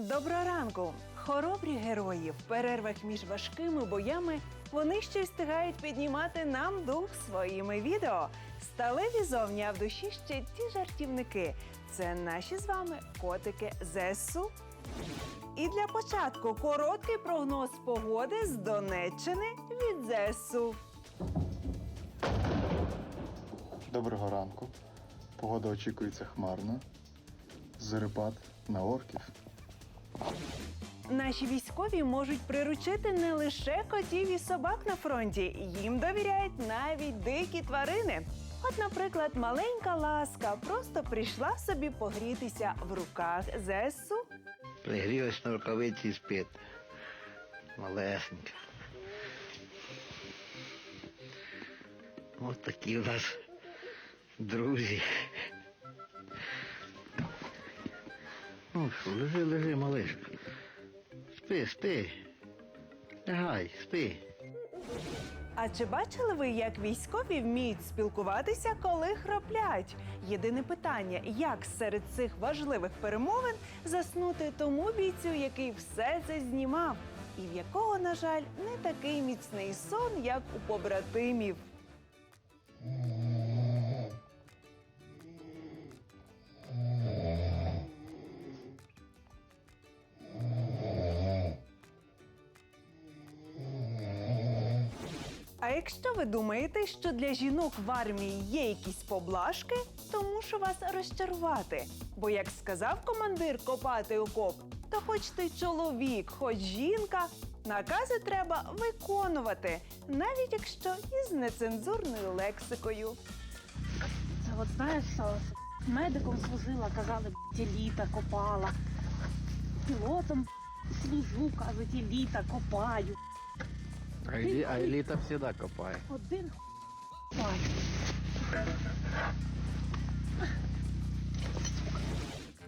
Доброго ранку! Хоробрі герої в перервах між важкими боями вони ще встигають піднімати нам дух своїми відео. Сталеві зовні, а в душі ще ті жартівники. Це наші з вами котики ЗСУ. І для початку короткий прогноз погоди з Донеччини від ЗСУ. Доброго ранку. Погода очікується хмарна. Зорепад на орків. Наші військові можуть приручити не лише котів і собак на фронті, їм довіряють навіть дикі тварини. От, наприклад, маленька ласка просто прийшла собі погрітися в руках ЗСУ. Пригрілась на рукавиці і спить. Малесенька. Ось такі у нас друзі. Ну що, лежи, лежи, малишка. Спи, спи. Лягай, спи. А чи бачили ви, як військові вміють спілкуватися, коли хроплять? Єдине питання, як серед цих важливих перемовин заснути тому бійцю, який все це знімав, і в якого, на жаль, не такий міцний сон, як у побратимів. А якщо ви думаєте, що для жінок в армії є якісь поблажки, то мушу вас розчарувати. Бо, як сказав командир копати окоп, то хоч ти чоловік, хоч жінка, накази треба виконувати, навіть якщо із нецензурною лексикою. Це от знаєш, медиком служила, казали, б, літа копала. Пілотом служу, кажуть, і літа копаю. А, елі, а еліта завжди копає. Один копаю.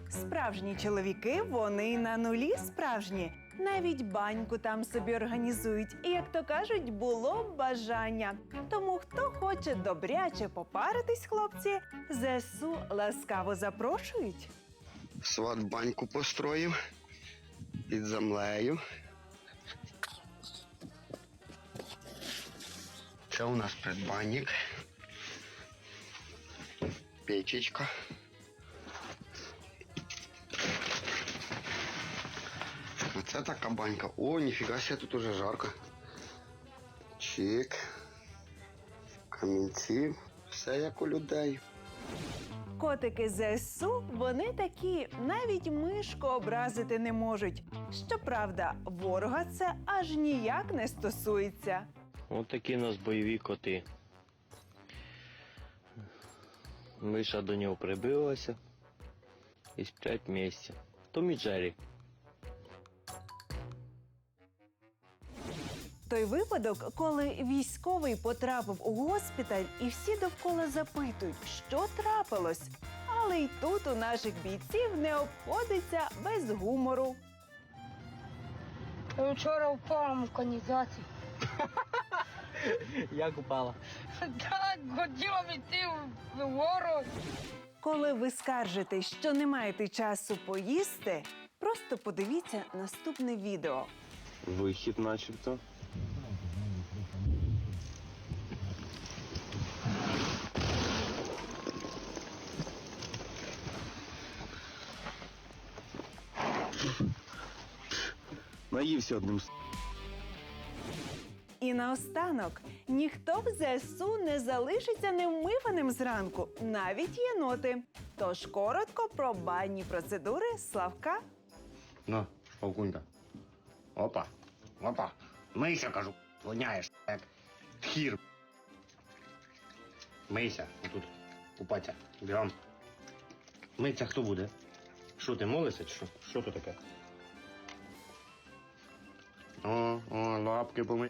Справжні чоловіки, вони й на нулі справжні. Навіть баньку там собі організують. І як то кажуть, було б бажання. Тому хто хоче добряче попаритись, хлопці, ЗСУ ласкаво запрошують. Сват баньку построїв під землею. Це у нас предбанник. Печечка. А це така банька. О, ніфіга себе, тут уже жарко. Чик. Камінці. Все як у людей. Котики ЗСУ, вони такі, навіть мишку образити не можуть. Щоправда, ворога це аж ніяк не стосується. Ось такі у нас бойові коти. Миша до нього прибилася і сплять місця. Том і Джері. Той випадок, коли військовий потрапив у госпіталь, і всі довкола запитують, що трапилось. Але й тут у наших бійців не обходиться без гумору. Я вчора впав в канізації. Як упала? Так, хотіла йти вгору. Коли ви скаржите, що не маєте часу поїсти, просто подивіться наступне відео. Вихід, начебто. Наївся одним І наостанок ніхто в ЗСУ не залишиться невмиваним зранку, навіть єноти. Тож коротко про банні процедури Славка. Ну, окунька. Опа. Опа. Мийся, кажу. Воняєш, як тхір. Мийся, отут. Купатися. Бігом. Миться хто буде? Що ти молишся чи що? Що то таке? О, о, лапки помий.